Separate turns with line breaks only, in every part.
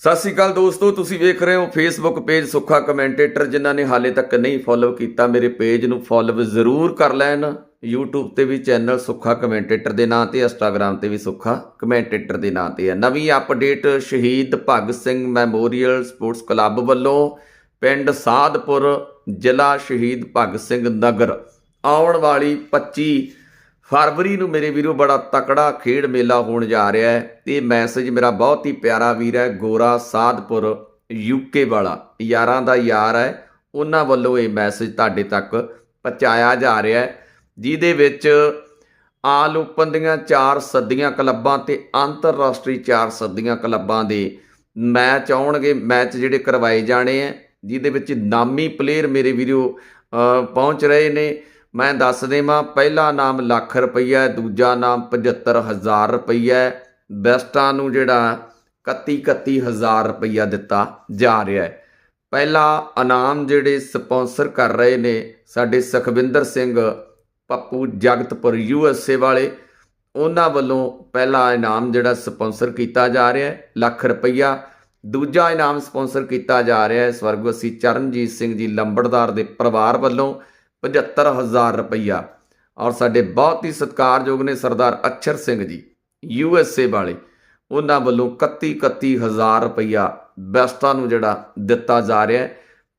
ਸਤਿ ਸ਼੍ਰੀ ਅਕਾਲ ਦੋਸਤੋ, ਤੁਸੀਂ ਵੇਖ ਰਹੇ ਹੋ ਫੇਸਬੁੱਕ ਪੇਜ ਸੁੱਖਾ ਕਮੈਂਟੇਟਰ ਜਿਨ੍ਹਾਂ ਨੇ ਹਾਲੇ ਤੱਕ ਨਹੀਂ ਫੋਲੋ ਕੀਤਾ, ਮੇਰੇ ਪੇਜ ਨੂੰ ਫੋਲੋ ਜ਼ਰੂਰ ਕਰ ਲੈਣ। YouTube ਤੇ ਵੀ ਚੈਨਲ ਸੁੱਖਾ ਕਮੈਂਟੇਟਰ ਦੇ ਨਾਂ ਤੇ, Instagram ਤੇ ਵੀ ਸੁੱਖਾ ਕਮੈਂਟੇਟਰ ਦੇ ਨਾਂ ਤੇ ਹੈ। ਨਵੀਂ update Shaheed Bhagat Singh memorial sports club ਵੱਲੋਂ ਪਿੰਡ ਸਾਧਪੁਰ ਜ਼ਿਲ੍ਹਾ ਸ਼ਹੀਦ ਭਗਤ ਸਿੰਘ ਨਗਰ, ਆਉਣ ਵਾਲੀ 25 ਫਰਵਰੀ ਨੂੰ ਮੇਰੇ ਵੀਰੋ ਬੜਾ ਤਕੜਾ ਖੇਡ ਮੇਲਾ ਹੋਣ ਜਾ ਰਿਹਾ ਹੈ ਤੇ ਮੈਸੇਜ ਮੇਰਾ ਬਹੁਤ ਹੀ ਪਿਆਰਾ ਵੀਰ ਹੈ, ਗੋਰਾ ਸਾਧਪੁਰ ਯੂਕੇ ਵਾਲਾ। ਯਾਰਾਂ ਦਾ ਯਾਰ ਹੈ, ਉਹਨਾਂ ਵੱਲੋਂ ਇਹ ਮੈਸੇਜ ਤੁਹਾਡੇ ਤੱਕ ਪਹੁੰਚਾਇਆ ਜਾ ਰਿਹਾ ਹੈ, ਜਿਹਦੇ ਵਿੱਚ ਆਲ ਓਪਨ ਦੀਆਂ ਚਾਰ ਸੱਦੀਆਂ ਕਲੱਬਾਂ ਤੇ ਅੰਤਰਰਾਸ਼ਟਰੀ ਚਾਰ ਸੱਦੀਆਂ ਕਲੱਬਾਂ ਦੇ ਮੈਚ ਆਉਣਗੇ। ਮੈਚ ਜਿਹੜੇ ਕਰਵਾਏ ਜਾਣੇ ਆ ਜਿਹਦੇ ਵਿੱਚ ਨਾਮੀ ਪਲੇਅਰ ਮੇਰੇ ਵੀਰੋ ਪਹੁੰਚ ਰਹੇ ਨੇ। ਮੈਂ ਦੱਸ ਦੇਵਾਂ ਪਹਿਲਾ ਨਾਮ ਲੱਖ ਰੁਪਈਆ ਹੈ, ਦੂਜਾ ਨਾਮ 75000 ਰੁਪਈਆ ਬੈਸਟਾਂ ਨੂੰ ਜਿਹੜਾ 31 31000 ਰੁਪਈਆ ਦਿੱਤਾ ਜਾ ਰਿਹਾ ਹੈ। ਪਹਿਲਾ ਇਨਾਮ ਜਿਹੜੇ ਸਪਾਂਸਰ ਕਰ ਰਹੇ ਨੇ ਸਾਡੇ Sukhwinder Singh Pappu Jagatpur U S A ਵਾਲੇ ਉਹਨਾਂ ਵੱਲੋਂ ਪਹਿਲਾ ਇਨਾਮ ਜਿਹੜਾ ਸਪਾਂਸਰ ਕੀਤਾ ਜਾ ਰਿਹਾ ਹੈ ਲੱਖ ਰੁਪਈਆ। ਦੂਜਾ ਇਨਾਮ ਸਪਾਂਸਰ ਕੀਤਾ ਜਾ ਰਿਹਾ ਹੈ ਸਵਰਗਵਾਸੀ ਚਰਨਜੀਤ ਸਿੰਘ ਜੀ ਲੰਬੜਦਾਰ ਦੇ ਪਰਿਵਾਰ ਵੱਲੋਂ। 75000 ਰੁਪਈਆ। ਔਰ ਸਾਡੇ ਬਹੁਤ ਹੀ ਸਤਿਕਾਰਯੋਗ ਨੇ ਸਰਦਾਰ ਅਛਰ Singh ji, you S A ਵਾਲੇ। ਉਹਨਾਂ ਵੱਲੋਂ 31 31000 ਰੁਪਈਆ ਬੈਸਟਾਂ ਨੂੰ ਜਿਹੜਾ ਦਿੱਤਾ ਜਾ ਰਿਹਾ ਹੈ।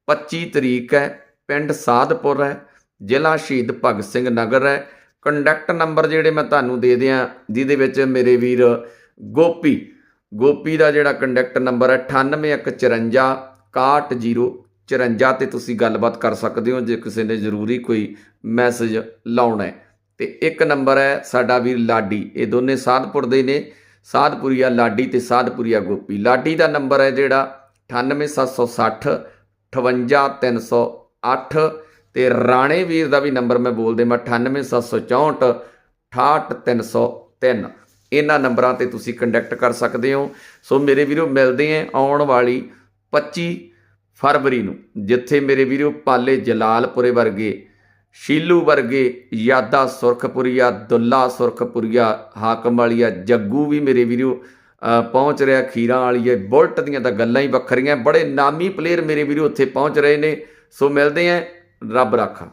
25 ਤਰੀਕ ਹੈ, ਪਿੰਡ ਸਾਧਪੁਰ ਹੈ, ਜ਼ਿਲ੍ਹਾ ਸ਼ਹੀਦ ਭਗਤ ਸਿੰਘ ਨਗਰ ਹੈ। ਕੰਡਕਟ ਨੰਬਰ ਜਿਹੜੇ ਮੈਂ ਤੁਹਾਨੂੰ ਦੇ ਦਿਆਂ, ਜਿਹਦੇ ਵਿੱਚ ਮੇਰੇ ਵੀਰ ਗੋਪੀ ਗੋਪੀ ਦਾ ਜਿਹੜਾ ਕੰਡਕਟ ਨੰਬਰ ਹੈ 9814 6154 ਤੇ ਤੁਸੀਂ ਗੱਲਬਾਤ ਕਰ ਸਕਦੇ ਹੋ ਜੇ ਕਿਸੇ ਨੇ ਜ਼ਰੂਰੀ ਕੋਈ ਮੈਸੇਜ ਲਾਉਣਾ ਹੈ। ਤੇ ਇੱਕ ਨੰਬਰ ਹੈ ਸਾਡਾ ਵੀਰ ਲਾਡੀ। ਇਹ ਦੋਨੇ ਸਾਧਪੁਰ ਦੇ ਨੇ, ਸਾਧਪੁਰੀਆ ਲਾਡੀ ਤੇ ਸਾਧਪੁਰੀਆ ਗੋਪੀ। ਲਾਡੀ ਦਾ ਨੰਬਰ ਹੈ ਜਿਹੜਾ 98760 58308 ਤੇ ਰਾਣੇ ਵੀਰ ਦਾ ਵੀ ਨੰਬਰ ਮੈਂ ਬੋਲ ਦੇਵਾਂ 98764 68303 ਇਹਨਾਂ ਨੰਬਰਾਂ ਤੇ ਤੁਸੀਂ ਕੰਟੈਕਟ ਕਰ ਸਕਦੇ ਹੋ। ਸੋ ਮੇਰੇ ਵੀਰੋ, ਮਿਲਦੇ ਆਂ ਆਉਣ ਵਾਲੀ 25 ਫਰਵਰੀ ਨੂੰ, ਜਿੱਥੇ ਮੇਰੇ ਵੀਰੋ ਪਾਲੇ ਜਲਾਲਪੁਰੇ ਵਰਗੇ, ਸ਼ੀਲੂ ਵਰਗੇ, ਯਾਦਾ ਸੁਰਖਪੁਰੀਆ, ਦੁੱਲਾ ਸੁਰਖਪੁਰੀਆ, ਹਾਕਮ ਵਾਲੀਆ, ਜੱਗੂ ਵੀ ਮੇਰੇ ਵੀਰੋ ਪਹੁੰਚ ਰਿਹਾ ਖੀਰਾਂ ਵਾਲੀਏ, ਬੁਲਟ ਦੀਆਂ ਤਾਂ ਗੱਲਾਂ ਹੀ ਵੱਖਰੀਆਂ, ਬੜੇ ਨਾਮੀ ਪਲੇਅਰ ਮੇਰੇ ਵੀਰੋ ਉੱਥੇ ਪਹੁੰਚ ਰਹੇ ਨੇ। ਸੋ ਮਿਲਦੇ ਆਂ, ਰੱਬ ਰਾਖਾ।